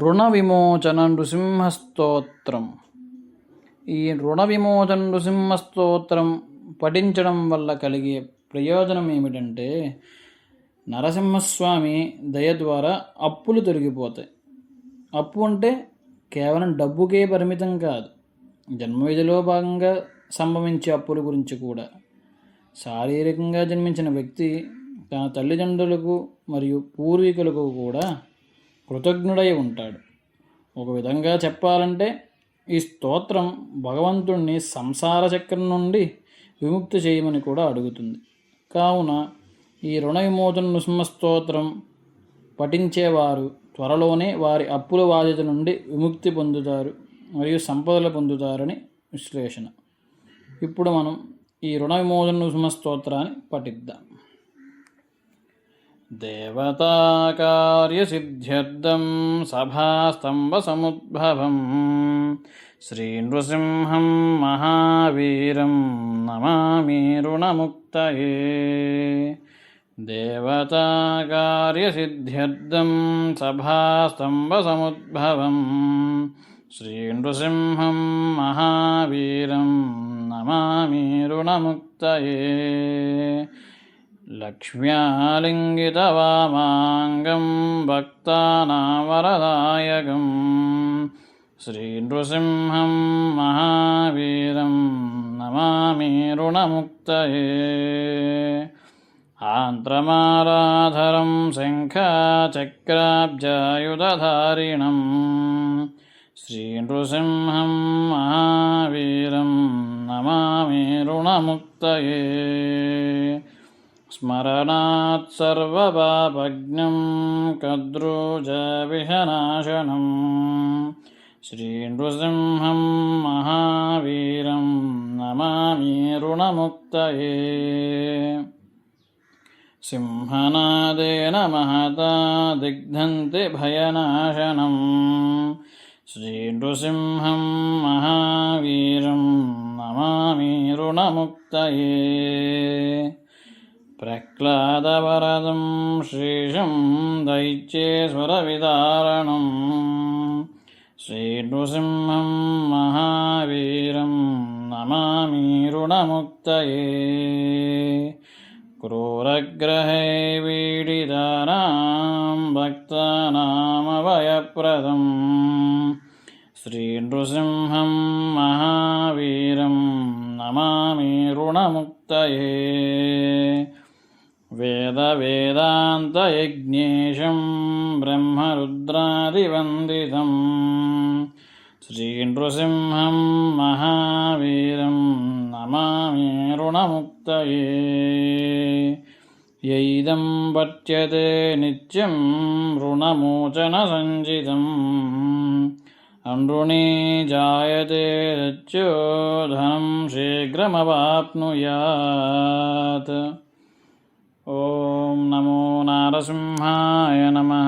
రుణ విమోచన నృసింహస్తోత్రం ఈ రుణ విమోచన నృసింహస్తోత్రం పఠించడం వల్ల కలిగే ప్రయోజనం ఏమిటంటే నరసింహస్వామి దయ ద్వారా అప్పులు తొలగిపోతాయి. అప్పు అంటే కేవలం డబ్బుకే పరిమితం కాదు జన్మవిధిలో భాగంగా సంభవించే అప్పుల గురించి కూడా. శారీరకంగా జన్మించిన వ్యక్తి తన తల్లిదండ్రులకు మరియు పూర్వీకులకు కూడా కృతజ్ఞుడై ఉంటాడు. ఒక విధంగా చెప్పాలంటే ఈ స్తోత్రం భగవంతుణ్ణి సంసార చక్రం నుండి విముక్తి చేయమని కూడా అడుగుతుంది. కావున ఈ రుణ విమోచన నృసింహ స్తోత్రం పఠించేవారు త్వరలోనే వారి అప్పుల బాధ్యత నుండి విముక్తి పొందుతారు మరియు సంపదలు పొందుతారని విశ్లేషణ. ఇప్పుడు మనం ఈ రుణ విమోచన నృసింహ స్తోత్రాన్ని పఠిద్దాం. देवताकार्यसिद्ध्यर्थं सभास्तम्भसमुद्भवं श्रीनृसिंहं महावीरं नमामि ऋणमुक्तये। देवताकार्यसिद्ध्यर्थं सभास्तम्भसमुद्भवं श्रीनृसिंहं महावीरं नमामि ऋणमुक्तये लक्ष्म्यालिङ्गितवामाङ्गं भक्तानावरदायकं श्रीनृसिंहं महावीरं नमामि ऋणमुक्तये। आन्त्रमालाधरं शङ्खाचक्राब्जायुधधारिणं श्रीनृसिंहं महावीरं नमामि ऋणमुक्तये स्मरणात् सर्वपापज्ञं कद्रुजविषनाशनं श्रीनृसिंहं महावीरं नमामि ऋणमुक्तये। सिंहनादेन महता दिग्धन्ति भयनाशनं। श्रीनृसिंहं महावीरं नमामि ऋणमुक्तये प्रह्लादवरदं श्रीशं दैत्येश्वरविदारणं श्रीनृसिंहं महावीरं नमामि ऋणमुक्तये क्रूरग्रहे पीडितानां भक्तानामभयप्रदं श्रीनृसिंहं महावीरं नमामि ऋणमुक्तये वेदवेदान्तयज्ञेशं ब्रह्मरुद्रादिवन्दितं श्रीनृसिंहं महावीरं नमामि ऋणमुक्तये। यैदं पठ्यते नित्यं ऋणमोचनसञ्चितम्। अनृणे जायते दच्यो धनं शीघ्रमवाप्नुयात् ॐ नमो नारसिंहाय नमः